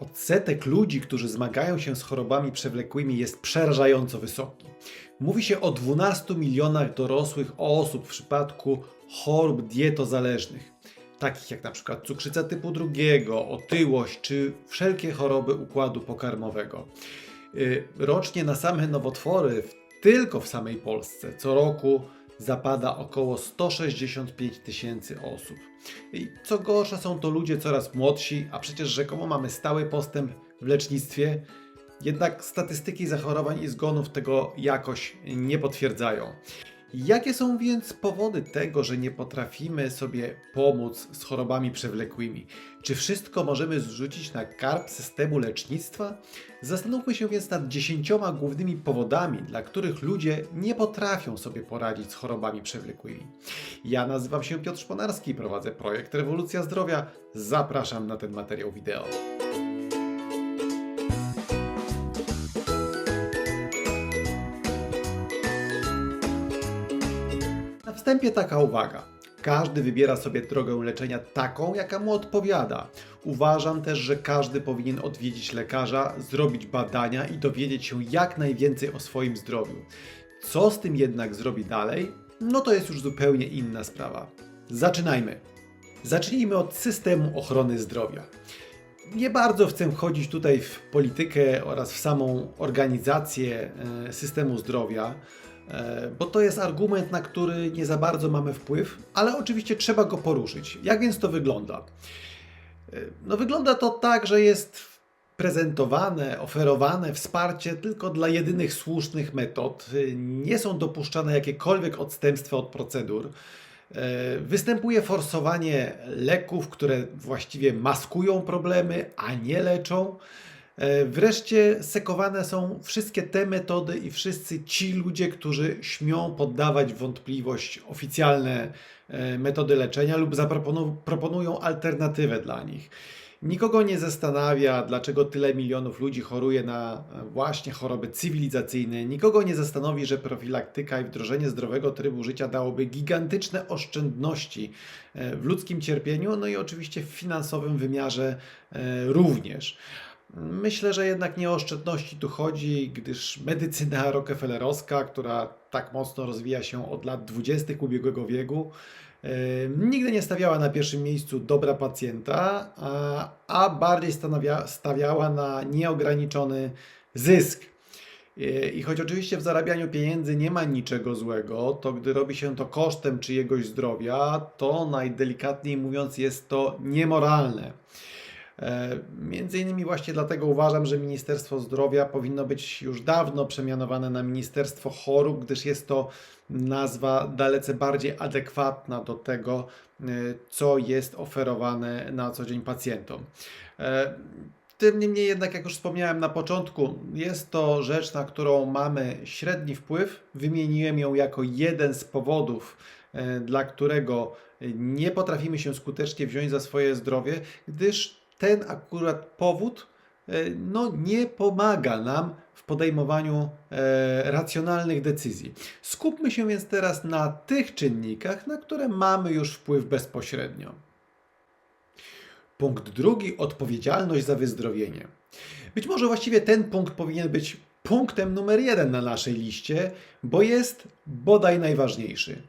Odsetek ludzi, którzy zmagają się z chorobami przewlekłymi jest przerażająco wysoki. Mówi się o 12 milionach dorosłych osób w przypadku chorób dietozależnych, takich jak przykład cukrzyca typu drugiego, otyłość czy wszelkie choroby układu pokarmowego. Y, Rocznie na same nowotwory, tylko w samej Polsce, co roku zapada około 165 tysięcy osób. I co gorsza, są to ludzie coraz młodsi, a przecież rzekomo mamy stały postęp w lecznictwie. Jednak statystyki zachorowań i zgonów tego jakoś nie potwierdzają. Jakie są więc powody tego, że nie potrafimy sobie pomóc z chorobami przewlekłymi? Czy wszystko możemy zrzucić na karb systemu lecznictwa? Zastanówmy się więc nad dziesięcioma głównymi powodami, dla których ludzie nie potrafią sobie poradzić z chorobami przewlekłymi. Ja nazywam się Piotr Szponarski, prowadzę projekt Rewolucja Zdrowia. Zapraszam na ten materiał wideo. Wstępie taka uwaga. Każdy wybiera sobie drogę leczenia taką, jaka mu odpowiada. Uważam też, że każdy powinien odwiedzić lekarza, zrobić badania i dowiedzieć się jak najwięcej o swoim zdrowiu. Co z tym jednak zrobi dalej? No to jest już zupełnie inna sprawa. Zaczynajmy. Zacznijmy od systemu ochrony zdrowia. Nie bardzo chcę wchodzić tutaj w politykę oraz w samą organizację e, systemu zdrowia, bo to jest argument, na który nie za bardzo mamy wpływ, ale oczywiście trzeba go poruszyć. Jak więc to wygląda? E, No wygląda to tak, że jest prezentowane, oferowane wsparcie tylko dla jedynych słusznych metod. E, Nie są dopuszczane jakiekolwiek odstępstwa od procedur. E, Występuje forsowanie leków, które właściwie maskują problemy, a nie leczą. E, Wreszcie sekowane są wszystkie te metody i wszyscy ci ludzie, którzy śmią poddawać wątpliwość oficjalne e, metody leczenia lub zaproponują proponują alternatywę dla nich. Nikogo nie zastanawia, dlaczego tyle milionów ludzi choruje na e, właśnie choroby cywilizacyjne. Nikogo nie zastanowi, że profilaktyka i wdrożenie zdrowego trybu życia dałoby gigantyczne oszczędności w ludzkim cierpieniu, no i oczywiście w finansowym wymiarze również. Myślę, że jednak nie o oszczędności tu chodzi, gdyż medycyna rockefellerowska, która tak mocno rozwija się od lat 20. ubiegłego wieku, e, nigdy nie stawiała na pierwszym miejscu dobra pacjenta, a, a bardziej stawiała na nieograniczony zysk. E, I choć oczywiście w zarabianiu pieniędzy nie ma niczego złego, to gdy robi się to kosztem czyjegoś zdrowia, to najdelikatniej mówiąc jest to niemoralne. E, Między innymi właśnie dlatego uważam, że Ministerstwo Zdrowia powinno być już dawno przemianowane na Ministerstwo Chorób, gdyż jest to nazwa dalece bardziej adekwatna do tego, e, co jest oferowane na co dzień pacjentom. E, Tym niemniej jednak, jak już wspomniałem na początku, jest to rzecz, na którą mamy średni wpływ. Wymieniłem ją jako jeden z powodów, dla którego nie potrafimy się skutecznie wziąć za swoje zdrowie, gdyż ten akurat powód e, no, nie pomaga nam w podejmowaniu e, racjonalnych decyzji. Skupmy się więc teraz na tych czynnikach, na które mamy już wpływ bezpośrednio. Punkt drugi odpowiedzialność za wyzdrowienie. Być może właściwie ten punkt powinien być punktem numer jeden na naszej liście, bo jest bodaj najważniejszy.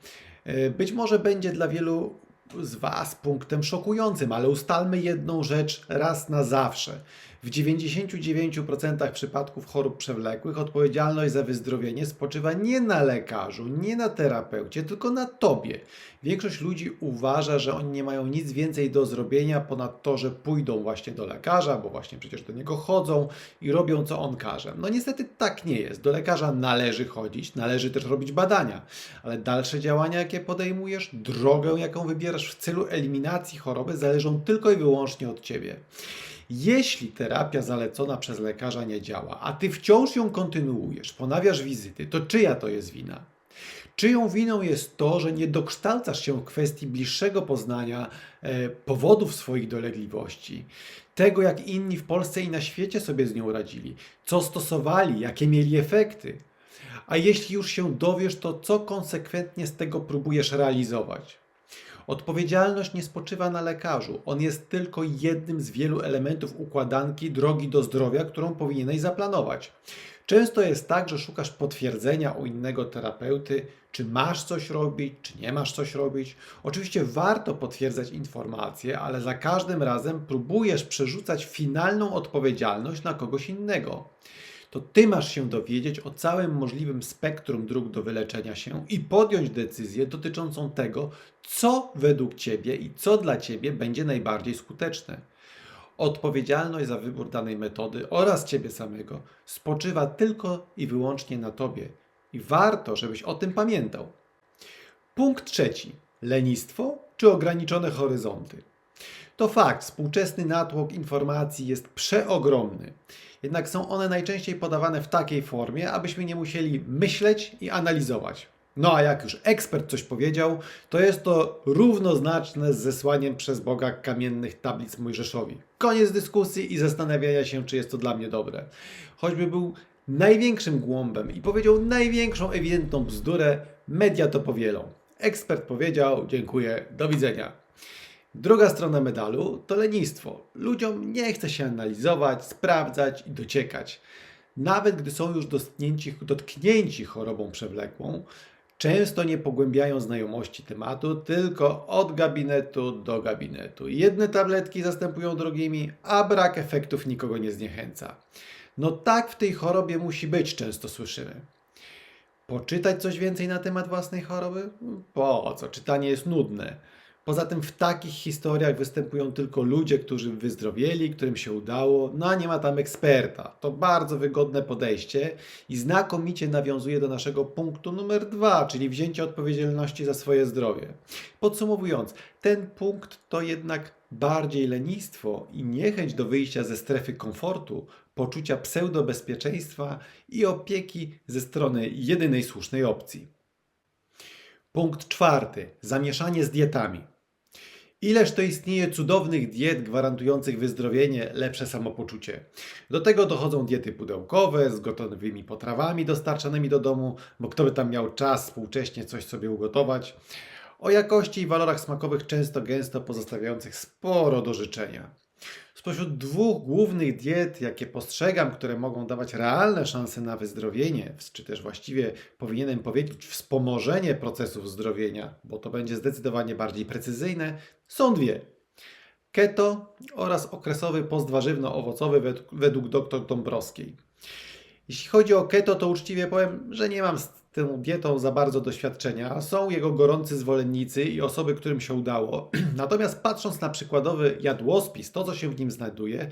E, Być może będzie dla wielu z Was punktem szokującym, ale ustalmy jedną rzecz raz na zawsze. W 99% przypadków chorób przewlekłych odpowiedzialność za wyzdrowienie spoczywa nie na lekarzu, nie na terapeucie, tylko na Tobie. Większość ludzi uważa, że oni nie mają nic więcej do zrobienia ponad to, że pójdą właśnie do lekarza, bo właśnie przecież do niego chodzą i robią co on każe. No niestety tak nie jest. Do lekarza należy chodzić, należy też robić badania, ale dalsze działania, jakie podejmujesz, drogę, jaką wybierasz w celu eliminacji choroby, zależą tylko i wyłącznie od Ciebie. Jeśli terapia zalecona przez lekarza nie działa, a ty wciąż ją kontynuujesz, ponawiasz wizyty, to czyja to jest wina? Czyją winą jest to, że nie dokształcasz się w kwestii bliższego poznania e, powodów swoich dolegliwości, tego jak inni w Polsce i na świecie sobie z nią radzili, co stosowali, jakie mieli efekty? A jeśli już się dowiesz, to co konsekwentnie z tego próbujesz realizować? Odpowiedzialność nie spoczywa na lekarzu. On jest tylko jednym z wielu elementów układanki drogi do zdrowia, którą powinieneś zaplanować. Często jest tak, że szukasz potwierdzenia u innego terapeuty, czy masz coś robić, czy nie masz coś robić. Oczywiście warto potwierdzać informacje, ale za każdym razem próbujesz przerzucać finalną odpowiedzialność na kogoś innego. To ty masz się dowiedzieć o całym możliwym spektrum dróg do wyleczenia się i podjąć decyzję dotyczącą tego, co według ciebie i co dla ciebie będzie najbardziej skuteczne. Odpowiedzialność za wybór danej metody oraz ciebie samego spoczywa tylko i wyłącznie na tobie. I warto, żebyś o tym pamiętał. Punkt trzeci. Lenistwo czy ograniczone horyzonty? To fakt, współczesny natłok informacji jest przeogromny. Jednak są one najczęściej podawane w takiej formie, abyśmy nie musieli myśleć i analizować. No a jak już ekspert coś powiedział, to jest to równoznaczne z zesłaniem przez Boga kamiennych tablic Mojżeszowi. Koniec dyskusji i zastanawiania się, czy jest to dla mnie dobre. Choćby był największym głąbem i powiedział największą ewidentną bzdurę, media to powielą. Ekspert powiedział, dziękuję, do widzenia. Druga strona medalu to lenistwo. Ludziom nie chce się analizować, sprawdzać i dociekać. Nawet gdy są już dotknięci, dotknięci chorobą przewlekłą, często nie pogłębiają znajomości tematu, tylko od gabinetu do gabinetu. Jedne tabletki zastępują drugimi, a brak efektów nikogo nie zniechęca. No tak w tej chorobie musi być, często słyszymy. Poczytać coś więcej na temat własnej choroby? Po co? Czytanie jest nudne. Poza tym w takich historiach występują tylko ludzie, którzy wyzdrowieli, którym się udało, no a nie ma tam eksperta. To bardzo wygodne podejście i znakomicie nawiązuje do naszego punktu numer dwa, czyli wzięcie odpowiedzialności za swoje zdrowie. Podsumowując, ten punkt to jednak bardziej lenistwo i niechęć do wyjścia ze strefy komfortu, poczucia pseudobezpieczeństwa i opieki ze strony jedynej słusznej opcji. Punkt czwarty. Zamieszanie z dietami. Ileż to istnieje cudownych diet gwarantujących wyzdrowienie, lepsze samopoczucie. Do tego dochodzą diety pudełkowe z gotowymi potrawami dostarczanymi do domu, bo kto by tam miał czas współcześnie coś sobie ugotować. O jakości i walorach smakowych często gęsto pozostawiających sporo do życzenia. Spośród dwóch głównych diet, jakie postrzegam, które mogą dawać realne szanse na wyzdrowienie, czy też właściwie powinienem powiedzieć wspomożenie procesów zdrowienia, bo to będzie zdecydowanie bardziej precyzyjne, są dwie. Keto oraz okresowy post warzywno-owocowy według, według dr Dąbrowskiej. Jeśli chodzi o keto, to uczciwie powiem, że nie mam tą dietą za bardzo doświadczenia. Są jego gorący zwolennicy i osoby, którym się udało. Natomiast patrząc na przykładowy jadłospis, to co się w nim znajduje,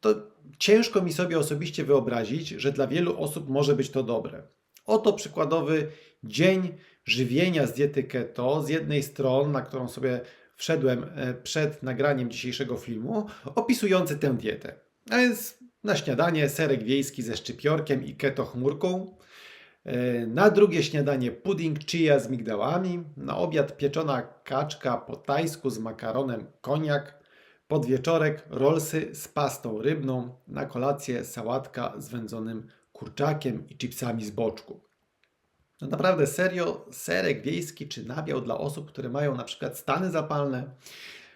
to ciężko mi sobie osobiście wyobrazić, że dla wielu osób może być to dobre. Oto przykładowy dzień żywienia z diety keto, z jednej strony, na którą sobie wszedłem e, przed nagraniem dzisiejszego filmu, opisujący tę dietę. A więc na śniadanie serek wiejski ze szczypiorkiem i keto chmurką. E, na drugie śniadanie pudding chia z migdałami. Na obiad pieczona kaczka po tajsku z makaronem koniak. Podwieczorek rolsy z pastą rybną. Na kolację sałatka z wędzonym kurczakiem i chipsami z boczku. No naprawdę serio, serek wiejski czy nabiał dla osób, które mają na przykład stany zapalne.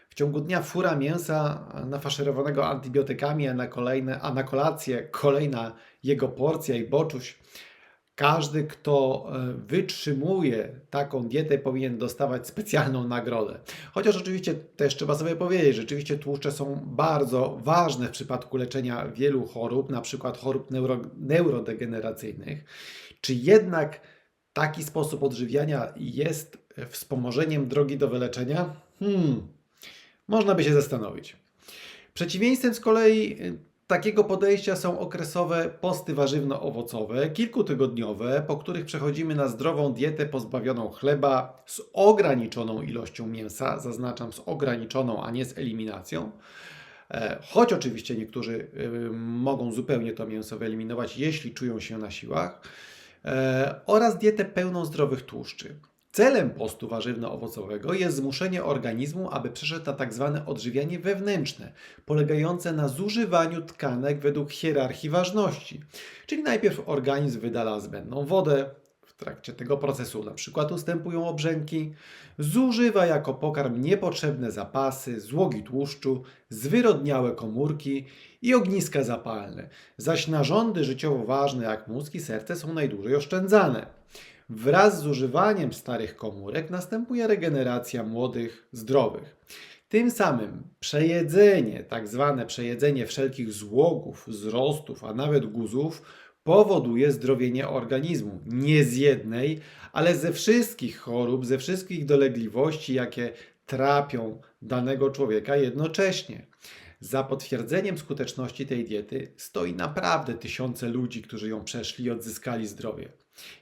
W ciągu dnia fura mięsa nafaszerowanego antybiotykami, a na, kolejne, a na kolację kolejna jego porcja i boczuś. Każdy, kto e, wytrzymuje taką dietę, powinien dostawać specjalną nagrodę. Chociaż oczywiście też trzeba sobie powiedzieć, że rzeczywiście tłuszcze są bardzo ważne w przypadku leczenia wielu chorób, na przykład chorób neuro, neurodegeneracyjnych. Czy jednak taki sposób odżywiania jest wspomożeniem drogi do wyleczenia? Hmm, można by się zastanowić. Przeciwieństwem z kolei takiego podejścia są okresowe posty warzywno-owocowe, kilkutygodniowe, po których przechodzimy na zdrową dietę pozbawioną chleba z ograniczoną ilością mięsa, zaznaczam z ograniczoną, a nie z eliminacją. E, choć oczywiście niektórzy y, mogą zupełnie to mięso wyeliminować, jeśli czują się na siłach, e, oraz dietę pełną zdrowych tłuszczy. Celem postu warzywno-owocowego jest zmuszenie organizmu, aby przeszedł na tak zwane odżywianie wewnętrzne, polegające na zużywaniu tkanek według hierarchii ważności. Czyli najpierw organizm wydala zbędną wodę, trakcie tego procesu na przykład ustępują obrzęki, zużywa jako pokarm niepotrzebne zapasy, złogi tłuszczu, zwyrodniałe komórki i ogniska zapalne, zaś narządy życiowo ważne jak mózg i serce są najdłużej oszczędzane. Wraz z używaniem starych komórek następuje regeneracja młodych, zdrowych. Tym samym przejedzenie, tak zwane przejedzenie wszelkich złogów, wzrostów, a nawet guzów powoduje zdrowienie organizmu. Nie z jednej, ale ze wszystkich chorób, ze wszystkich dolegliwości, jakie trapią danego człowieka jednocześnie. Za potwierdzeniem skuteczności tej diety stoi naprawdę tysiące ludzi, którzy ją przeszli i odzyskali zdrowie.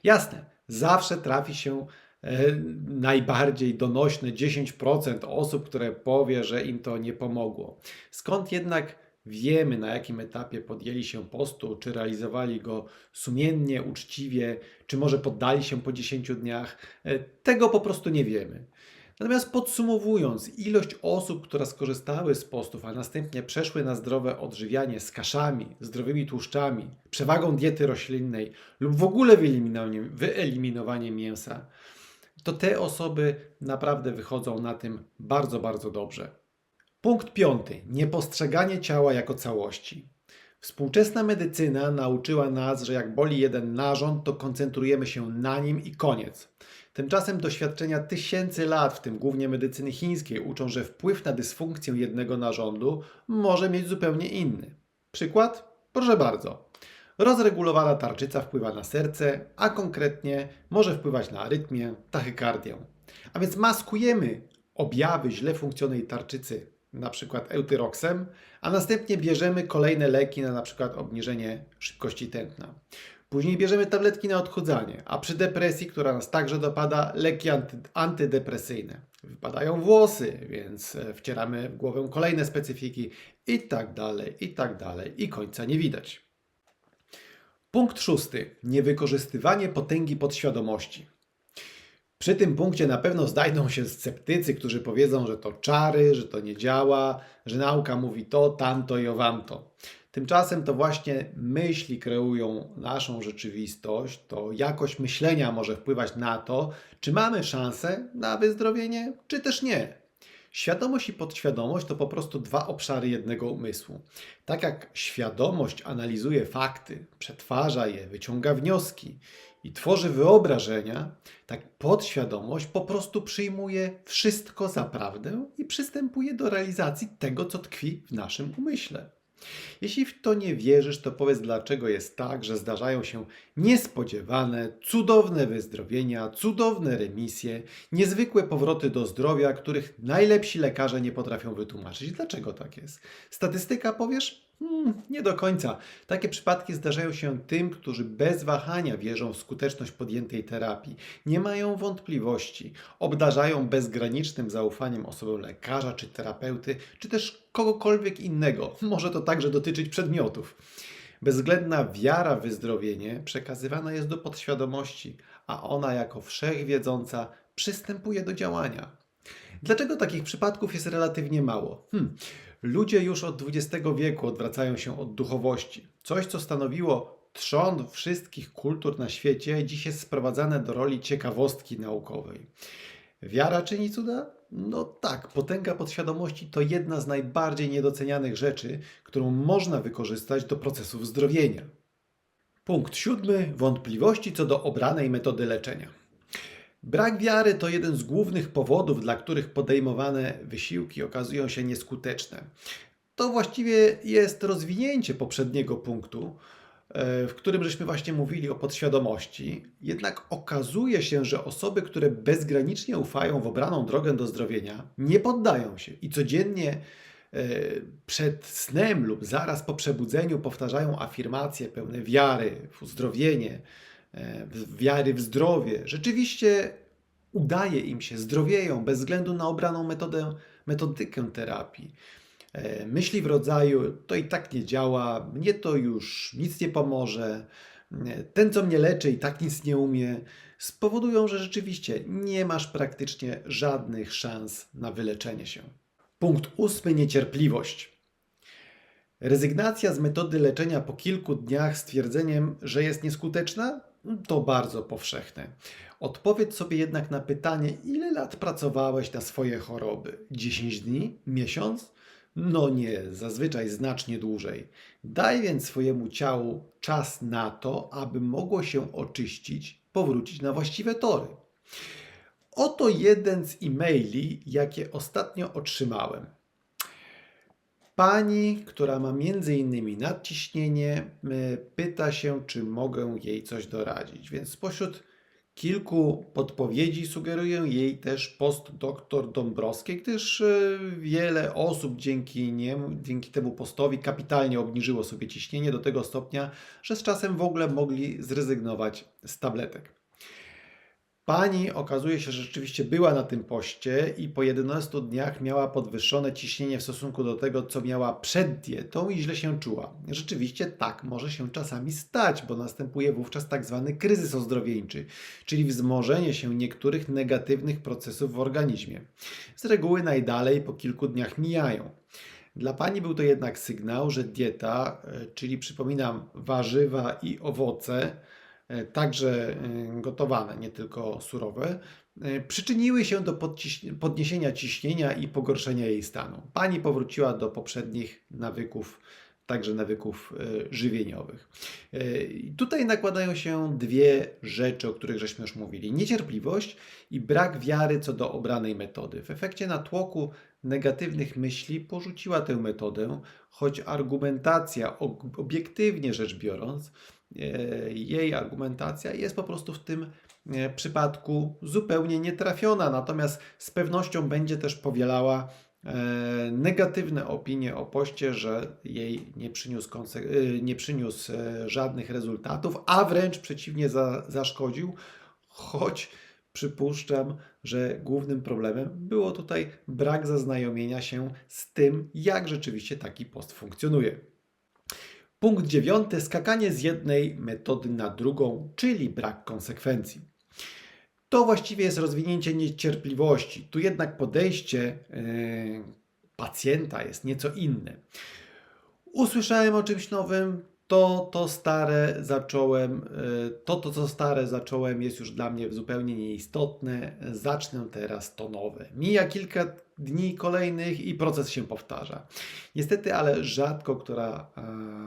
Jasne, zawsze trafi się e, najbardziej donośne 10% osób, które powie, że im to nie pomogło. Skąd jednak wiemy, na jakim etapie podjęli się postu, czy realizowali go sumiennie, uczciwie, czy może poddali się po 10 dniach, e, tego po prostu nie wiemy. Natomiast podsumowując, ilość osób, które skorzystały z postów, a następnie przeszły na zdrowe odżywianie z kaszami, zdrowymi tłuszczami, przewagą diety roślinnej lub w ogóle wyeliminowanie, mięsa, to te osoby naprawdę wychodzą na tym bardzo, bardzo dobrze. Punkt piąty. Niepostrzeganie ciała jako całości. Współczesna medycyna nauczyła nas, że jak boli jeden narząd, to koncentrujemy się na nim i koniec. Tymczasem doświadczenia tysięcy lat, w tym głównie medycyny chińskiej, uczą, że wpływ na dysfunkcję jednego narządu może mieć zupełnie inny. Przykład? Proszę bardzo. Rozregulowana tarczyca wpływa na serce, a konkretnie może wpływać na arytmię, tachykardię. A więc maskujemy objawy źle funkcjonującej tarczycy, na przykład eutyroksem, a następnie bierzemy kolejne leki na na przykład obniżenie szybkości tętna. Później bierzemy tabletki na odchudzanie, a przy depresji, która nas także dopada, leki anty, antydepresyjne. Wypadają włosy, więc e, wcieramy w głowę kolejne specyfiki i tak dalej, i tak dalej, i końca nie widać. Punkt szósty. Niewykorzystywanie potęgi podświadomości. Przy tym punkcie na pewno znajdą się sceptycy, którzy powiedzą, że to czary, że to nie działa, że nauka mówi to, tamto i owamto. Tymczasem to właśnie myśli kreują naszą rzeczywistość, to jakość myślenia może wpływać na to, czy mamy szansę na wyzdrowienie, czy też nie. Świadomość i podświadomość to po prostu dwa obszary jednego umysłu. Tak jak świadomość analizuje fakty, przetwarza je, wyciąga wnioski i tworzy wyobrażenia, tak podświadomość po prostu przyjmuje wszystko za prawdę i przystępuje do realizacji tego, co tkwi w naszym umyśle. Jeśli w to nie wierzysz, to powiedz, dlaczego jest tak, że zdarzają się niespodziewane, cudowne wyzdrowienia, cudowne remisje, niezwykłe powroty do zdrowia, których najlepsi lekarze nie potrafią wytłumaczyć. Dlaczego tak jest? Statystyka powiesz? Hmm, nie do końca. Takie przypadki zdarzają się tym, którzy bez wahania wierzą w skuteczność podjętej terapii, nie mają wątpliwości, obdarzają bezgranicznym zaufaniem osobę lekarza czy terapeuty, czy też kogokolwiek innego. Może to także dotyczyć przedmiotów. Bezwzględna wiara w wyzdrowienie przekazywana jest do podświadomości, a ona jako wszechwiedząca przystępuje do działania. Dlaczego takich przypadków jest relatywnie mało? Hmm. Ludzie już od XX wieku odwracają się od duchowości. Coś, co stanowiło trzon wszystkich kultur na świecie, dziś jest sprowadzane do roli ciekawostki naukowej. Wiara czyni cuda? No tak, potęga podświadomości to jedna z najbardziej niedocenianych rzeczy, którą można wykorzystać do procesu zdrowienia. Punkt siódmy. Wątpliwości co do obranej metody leczenia. Brak wiary to jeden z głównych powodów, dla których podejmowane wysiłki okazują się nieskuteczne. To właściwie jest rozwinięcie poprzedniego punktu, w którym żeśmy właśnie mówili o podświadomości. Jednak okazuje się, że osoby, które bezgranicznie ufają w obraną drogę do zdrowienia, nie poddają się i codziennie e, przed snem lub zaraz po przebudzeniu powtarzają afirmacje pełne wiary w uzdrowienie, E, wiary w zdrowie, rzeczywiście udaje im się, zdrowieją bez względu na obraną metodę, metodykę terapii. E, myśli w rodzaju to i tak nie działa, mnie to już nic nie pomoże, e, ten co mnie leczy i tak nic nie umie, spowodują, że rzeczywiście nie masz praktycznie żadnych szans na wyleczenie się. Punkt ósmy niecierpliwość. Rezygnacja z metody leczenia po kilku dniach z twierdzeniem, że jest nieskuteczna, to bardzo powszechne. Odpowiedz sobie jednak na pytanie, ile lat pracowałeś na swoje choroby? 10 dni? Miesiąc? No nie, zazwyczaj znacznie dłużej. Daj więc swojemu ciału czas na to, aby mogło się oczyścić, powrócić na właściwe tory. Oto jeden z e-maili, jakie ostatnio otrzymałem. Pani, która ma między innymi nadciśnienie, y, pyta się, czy mogę jej coś doradzić. Więc spośród kilku podpowiedzi sugeruję jej też post dr Dąbrowskiej, gdyż y, wiele osób dzięki niemu, dzięki temu postowi kapitalnie obniżyło sobie ciśnienie do tego stopnia, że z czasem w ogóle mogli zrezygnować z tabletek. Pani okazuje się, że rzeczywiście była na tym poście i po 11 dniach miała podwyższone ciśnienie w stosunku do tego, co miała przed dietą i źle się czuła. Rzeczywiście tak może się czasami stać, bo następuje wówczas tak zwany kryzys ozdrowieńczy, czyli wzmożenie się niektórych negatywnych procesów w organizmie. Z reguły najdalej po kilku dniach mijają. Dla pani był to jednak sygnał, że dieta, e, czyli przypominam, warzywa i owoce, także e, gotowane, nie tylko surowe, e, przyczyniły się do podniesienia ciśnienia i pogorszenia jej stanu. Pani powróciła do poprzednich nawyków, także nawyków e, żywieniowych. E, Tutaj nakładają się dwie rzeczy, o których żeśmy już mówili: niecierpliwość i brak wiary co do obranej metody. W efekcie natłoku negatywnych myśli porzuciła tę metodę, choć argumentacja, ob- obiektywnie rzecz biorąc, e, jej argumentacja jest po prostu w tym e, przypadku zupełnie nietrafiona, natomiast z pewnością będzie też powielała e, negatywne opinie o poście, że jej nie przyniósł, e, nie przyniósł e, żadnych rezultatów, a wręcz przeciwnie za, zaszkodził, choć przypuszczam, że głównym problemem było tutaj brak zaznajomienia się z tym, jak rzeczywiście taki post funkcjonuje. Punkt dziewiąty: skakanie z jednej metody na drugą, czyli brak konsekwencji. To właściwie jest rozwinięcie niecierpliwości. Tu jednak podejście yy, pacjenta jest nieco inne. Usłyszałem o czymś nowym, to to stare zacząłem, yy, to to co stare zacząłem jest już dla mnie zupełnie nieistotne. Zacznę teraz to nowe. Mija kilka dni kolejnych i proces się powtarza. Niestety, ale rzadko która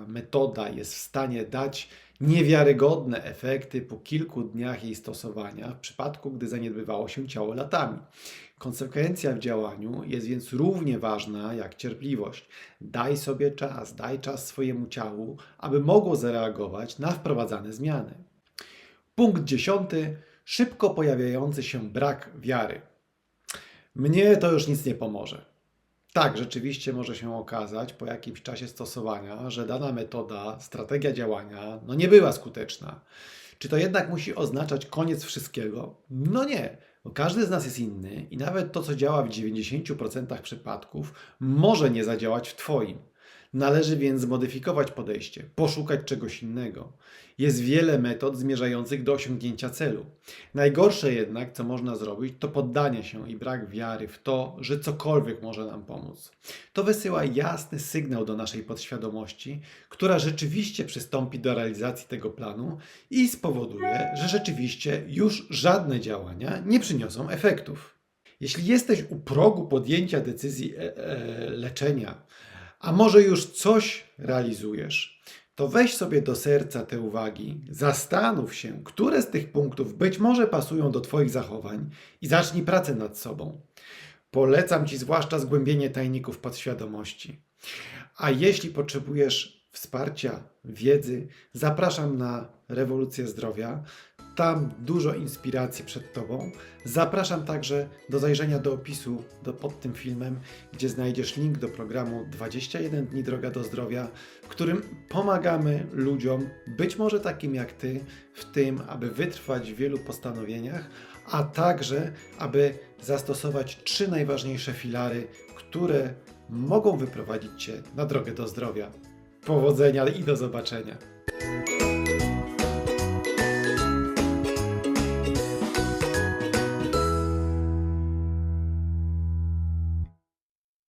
metoda jest w stanie dać niewiarygodne efekty po kilku dniach jej stosowania, w przypadku gdy zaniedbywało się ciało latami. Konsekwencja w działaniu jest więc równie ważna jak cierpliwość. Daj sobie czas, daj czas swojemu ciału, aby mogło zareagować na wprowadzane zmiany. Punkt dziesiąty. Szybko pojawiający się brak wiary. Mnie to już nic nie pomoże. Tak, rzeczywiście może się okazać po jakimś czasie stosowania, że dana metoda, strategia działania, no nie była skuteczna. Czy to jednak musi oznaczać koniec wszystkiego? No nie, bo każdy z nas jest inny i nawet to, co działa w 90% przypadków, może nie zadziałać w Twoim. Należy więc zmodyfikować podejście, poszukać czegoś innego. Jest wiele metod zmierzających do osiągnięcia celu. Najgorsze jednak, co można zrobić, to poddanie się i brak wiary w to, że cokolwiek może nam pomóc. To wysyła jasny sygnał do naszej podświadomości, która rzeczywiście przystąpi do realizacji tego planu i spowoduje, że rzeczywiście już żadne działania nie przyniosą efektów. Jeśli jesteś u progu podjęcia decyzji e, e, leczenia, a może już coś realizujesz, to weź sobie do serca te uwagi, zastanów się, które z tych punktów być może pasują do Twoich zachowań i zacznij pracę nad sobą. Polecam Ci zwłaszcza zgłębienie tajników podświadomości. A jeśli potrzebujesz wsparcia, wiedzy, zapraszam na Rewolucję Zdrowia. Tam dużo inspiracji przed Tobą. Zapraszam także do zajrzenia do opisu do, pod tym filmem, gdzie znajdziesz link do programu 21 dni droga do zdrowia, w którym pomagamy ludziom, być może takim jak Ty, w tym, aby wytrwać w wielu postanowieniach, a także, aby zastosować trzy najważniejsze filary, które mogą wyprowadzić Cię na drogę do zdrowia. Powodzenia i do zobaczenia.